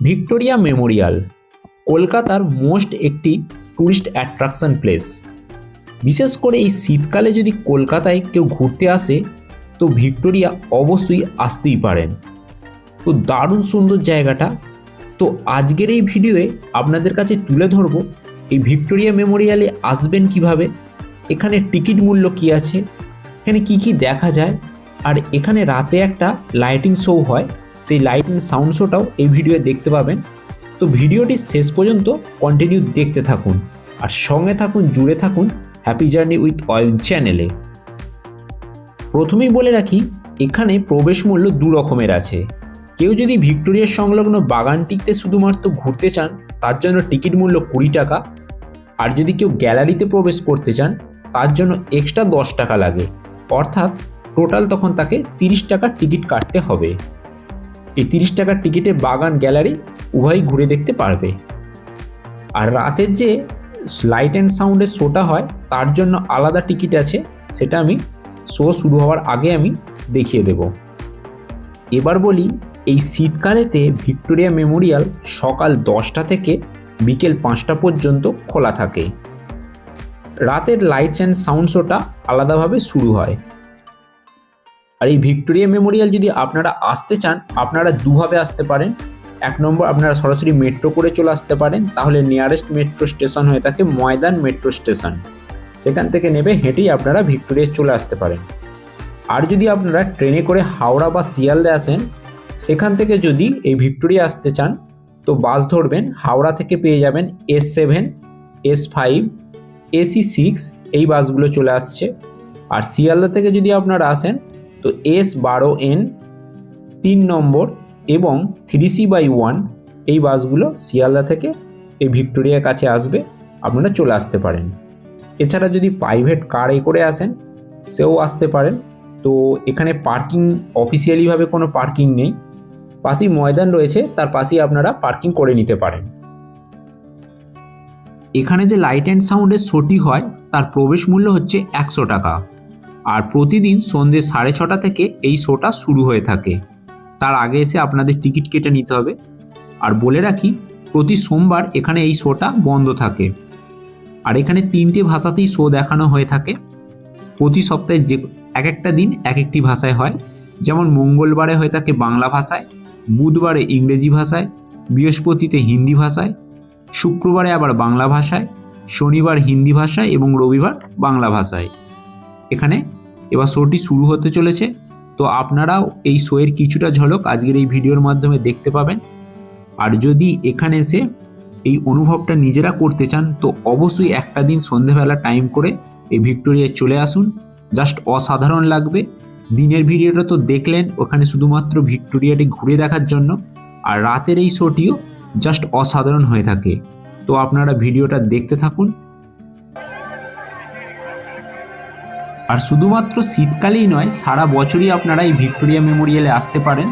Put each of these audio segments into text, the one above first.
Victoria Memorial, কলকাতার most একটি tourist attraction place. বিশেষ করে এই শীতকালে যদি কলকাতায় কেউ ঘুরতে আসে, তো ভিক্টোরিয়া অবশ্যই আসতেই পারেন। তো দারুণ সুন্দর জায়গাটা। তো আজকের এই ভিডিওয়ে আপনাদের কাছে তুলে ধরবো, এই ভিক্টোরিয়া মেমোরিয়ালে আসবেন কীভাবে, এখানে টিকিট মূল্য কী আছে, এখানে কি কি দেখা যায়, আর এখানে রাতে একটা লাইটিং শো হয়। সেই লাইটিং সাউন্ড শোটাও এই ভিডিওয়ে দেখতে পাবেন। তো ভিডিওটি শেষ পর্যন্ত কন্টিনিউ দেখতে থাকুন। আর সঙ্গে থাকুন, জুড়ে থাকুন হ্যাপি জার্নি উইথ অয়েল চ্যানেলে প্রথমেই বলে রাখি, এখানে প্রবেশ মূল্য দু রকমের আছে। কেউ যদি ভিক্টোরিয়ার সংলগ্ন বাগানটিতে শুধুমাত্র ঘুরতে চান, তার জন্য টিকিট মূল্য কুড়ি টাকা। আর যদি কেউ গ্যালারিতে প্রবেশ করতে চান, তার জন্য এক্সট্রা দশ টাকা লাগে। অর্থাৎ টোটাল তখন তাকে তিরিশ টাকার টিকিট কাটতে হবে। এই তিরিশ টাকার টিকিটে বাগান গ্যালারি উভয়ই ঘুরে দেখতে পারবে। আর রাতের যে লাইট অ্যান্ড সাউন্ডের শোটা হয়, তার জন্য আলাদা টিকিট আছে, সেটা আমি শো শুরু হওয়ার আগে আমি দেখিয়ে দেব। এবার বলি, এই শীতকালেতে ভিক্টোরিয়া মেমোরিয়াল সকাল দশটা থেকে বিকেল পাঁচটা পর্যন্ত খোলা থাকে। রাতের লাইটস অ্যান্ড সাউন্ড শোটা আলাদাভাবে শুরু হয়। আর এই ভিক্টোরিয়া মেমোরিয়াল যদি আপনারা আসতে চান, আপনারা দুভাবে আসতে পারেন। এক নম্বর, আপনারা সরাসরি মেট্রো করে চলে আসতে পারেন, তাহলে নিয়ারেস্ট মেট্রো স্টেশন হয়ে থাকে ময়দান মেট্রো স্টেশন সেখান থেকে নেবে, হেঁটেই আপনারা ভিক্টোরিয়া চলে আসতে পারেন। আর যদি আপনারা ট্রেনে করে হাওড়া বা শিয়ালদে আসেন, সেখান থেকে যদি এই ভিক্টোরিয়া আসতে চান, তো বাস ধরবেন, হাওড়া থেকে পেয়ে যাবেন S seven S five AC six এই বাসগুলো চলে আসছে। আর শিয়ালদা থেকে যদি আপনারা আসেন তো এস বারো এন তিন নম্বর এবং থ্রি সি বাই ওয়ান এই বাসগুলো শিয়ালদা থেকে এই ভিক্টোরিয়ার কাছে আসবে, আপনারা চলে আসতে পারেন। এছাড়া যদি প্রাইভেট কারে করে আসেন, সেও আসতে পারেন। তো এখানে পার্কিং অফিসিয়ালিভাবে কোনো পার্কিং নেই। পাশেই ময়দান রয়েছে, তার পাশেই আপনারা পার্কিং করে নিতে পারেন। এখানে যে লাইট অ্যান্ড সাউন্ডের শোটি হয়, তার প্রবেশ মূল্য হচ্ছে একশো টাকা। আর প্রতিদিন সন্ধ্যে সাড়ে ছটা থেকে এই শোটা শুরু হয়ে থাকে। তার আগে এসে আপনাদের টিকিট কেটে নিতে হবে। আর বলে রাখি, প্রতি সোমবার এখানে এই শোটা বন্ধ থাকে। আর এখানে তিনটে ভাষাতেই শো দেখানো হয়ে থাকে। প্রতি সপ্তাহে যে এক একটা দিন এক একটি ভাষায় হয়। যেমন মঙ্গলবারে হয়ে থাকে বাংলা ভাষায়, বুধবারে ইংরেজি ভাষায়, বৃহস্পতিতে হিন্দি ভাষায়, শুক্রবারে আবার বাংলা ভাষায়, শনিবার হিন্দি ভাষায় এবং রবিবার বাংলা ভাষায়। এখানে এবার শোটি শুরু হতে চলেছে। তো আপনারাও এই শোয়ের কিছুটা ঝলক আজকের এই ভিডিওর মাধ্যমে দেখতে পাবেন। আর যদি এখানে এসে এই অনুভবটা নিজেরা করতে চান, তো অবশ্যই একটা দিন সন্ধেবেলা টাইম করে এই ভিক্টোরিয়ায় চলে আসুন। জাস্ট অসাধারণ লাগবে। দিনের ভিডিওটা তো দেখলেন, ওখানে শুধুমাত্র ভিক্টোরিয়াটি ঘুরে দেখার জন্য। আর রাতের এই শোটিও জাস্ট অসাধারণ হয়ে থাকে। তো আপনারা ভিডিওটা দেখতে থাকুন। আর শুধুমাত্র শীতকালেই নয়, সারা বছরই আপনারা এই ভিক্টোরিয়া মেমোরিয়ালে আসতে পারেন।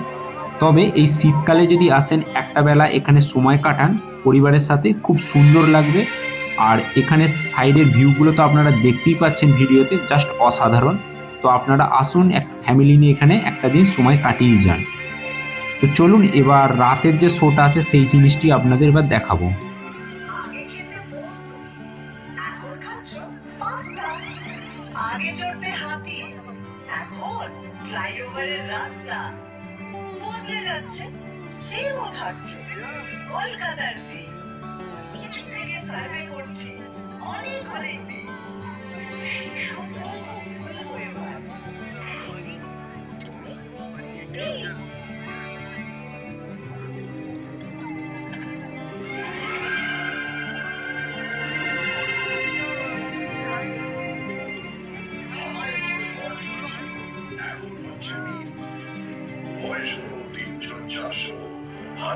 তবে এই শীতকালে যদি আসেন, একটা বেলা এখানে সময় কাটান, পরিবারের সাথে খুব সুন্দর লাগবে। আর এখানে সাইডের ভিউগুলো তো আপনারা দেখতেই পাচ্ছেন ভিডিওতে, জাস্ট অসাধারণ। তো আপনারা আসুন, এক ফ্যামিলি নিয়ে এখানে একটা দিন সময় কাটিয়ে যান। তো চলুন, এবার রাতের যে শোটা আছে, সেই জিনিসটি আপনাদের এবার দেখাবো। সিমও কলকাতার সিম কিছু থেকে সার্ভে করছি অনেক অনেক দিন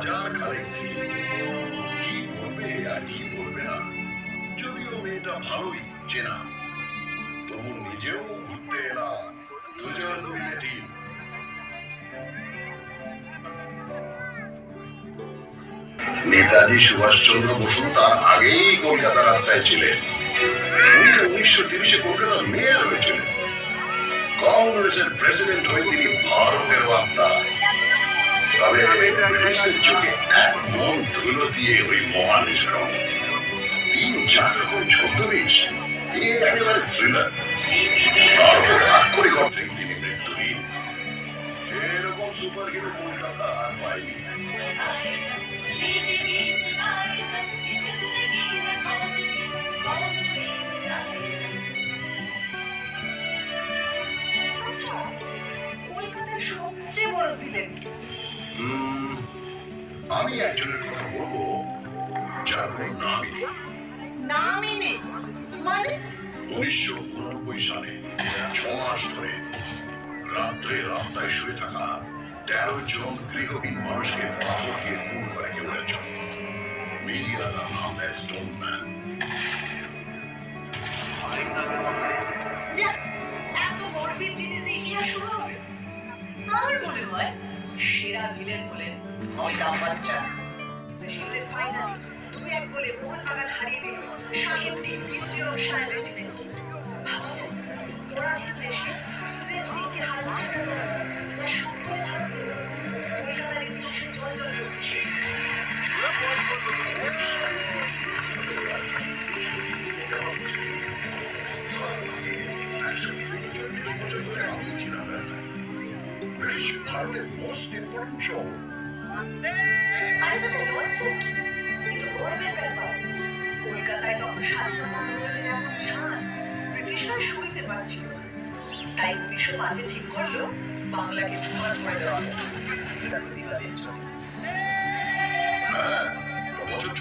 হাজার খানেক দিন কি করবে আর কি করবে না? যদিও মেয়েটা ভালোই চেনা, তবু নিজেও ঘুরতে এলাম দুজন মিলে দিন নেতাজি সুভাষচন্দ্র বসু তার আগেই কলকাতার আত্মায় ছিলেন। উনিশশো তিরিশে কলকাতার মেয়র হয়েছিলেন। কংগ্রেসের প্রেসিডেন্ট হয়ে তিনি ভারতের আত্মায় তবে ব্রিটিশদের চোখে এক মন ধুলো দিয়ে ওই মহান শ্রম। তিন চার রকম ছদ্মবেশ এ একেবারে থ্রিলার তারপর আক্ষরিক অর্থেই তিনি মৃত্যুহীন এরকম সুপার হিরো কলকাতা আর পায়নি একজনের কথা বলব যার কোনো নামই নেই। নামই নেই। মানে? উনিশশো উননব্বই সালে ছ মাস ধরে রাত্রে রাস্তায় শুয়ে থাকা তেরো জন গৃহহীন মানুষকে পাথর দিয়ে খুন করে কেউ একজন। মিডিয়া তার নাম দেয় স্টোন ম্যান। এত গর্বের জিনিস দিয়ে ইতিহাস শুরু হবে? আমার মনে হয় সেরা ভিলেন হলেন অমিতাভ বচ্চন শিল্ডের ফাইনালে দুই এক গোলে মোহনবাগান হারিয়ে দিল। শাহিন টিম ইস্ট ইয়র্কশায়ার রেজিমেন্ট পরাধীন দেশে ইংরেজ টিমকে হারাচ্ছে যা সত্যই ভারতীয়। কলকাতার ইতিহাসে জল রয়েছে ভারতের মোস্ট ইম্পর্টেন্ট শো কলকাতায় তখন স্বাধীনতা আন্দোলনের এমন তাই উনিশশো ঠিক করল বাংলাকে প্রতিবাদের। হ্যাঁ বছর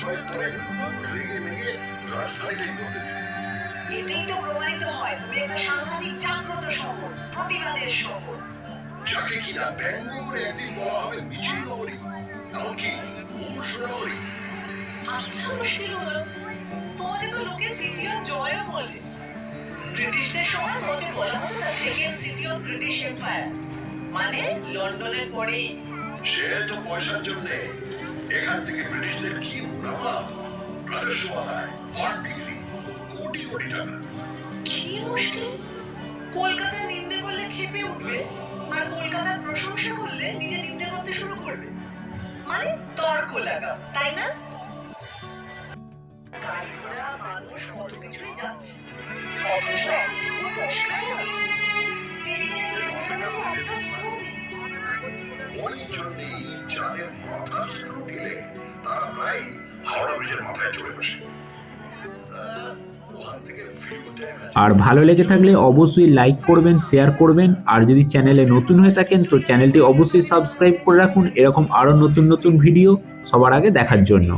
রেগে মেগে রাজধানীটাই বদলে এতেই তো প্রমাণিত হয়, তুমি একটা সাংঘাতিক জাগ্রত শহর প্রতিবাদের শহর যাকে কিনা ব্যঙ্গ করে একদিন বলা হবে মিছিল নগরী এমনকি নগরী আচ্ছা হলো তোমাকে তো লোকে সিটি অফ জয়ও বলে। ব্রিটিশদের সময় তোমাকে বলা হতো না second city of British empire মানে লন্ডনের পরেই। সে তো পয়সার জন্যে এখান থেকে ব্রিটিশদের কি মুনাফা? রাজস্ব আদায় বিক্রি কোটি কোটি টাকা। কি মুশকিল? কলকাতার নিন্দে করলে খেপে উঠবে আর কলকাতার প্রশংসা করলে নিজে নিন্দে করতে শুরু করবে। মানে তর্ক লাগাও তাই না? অথচ। ওই তারা হাওড়া মাথায় চড়ে বসে। আর ভালো লেগে থাকলে অবশ্যই লাইক করবেন শেয়ার করবেন, আর যদি চ্যানেলে নতুন হয়ে থাকেন, তো চ্যানেলটি অবশ্যই সাবস্ক্রাইব করে রাখুন। এরকম আরও নতুন নতুন ভিডিও সবার আগে দেখার জন্য।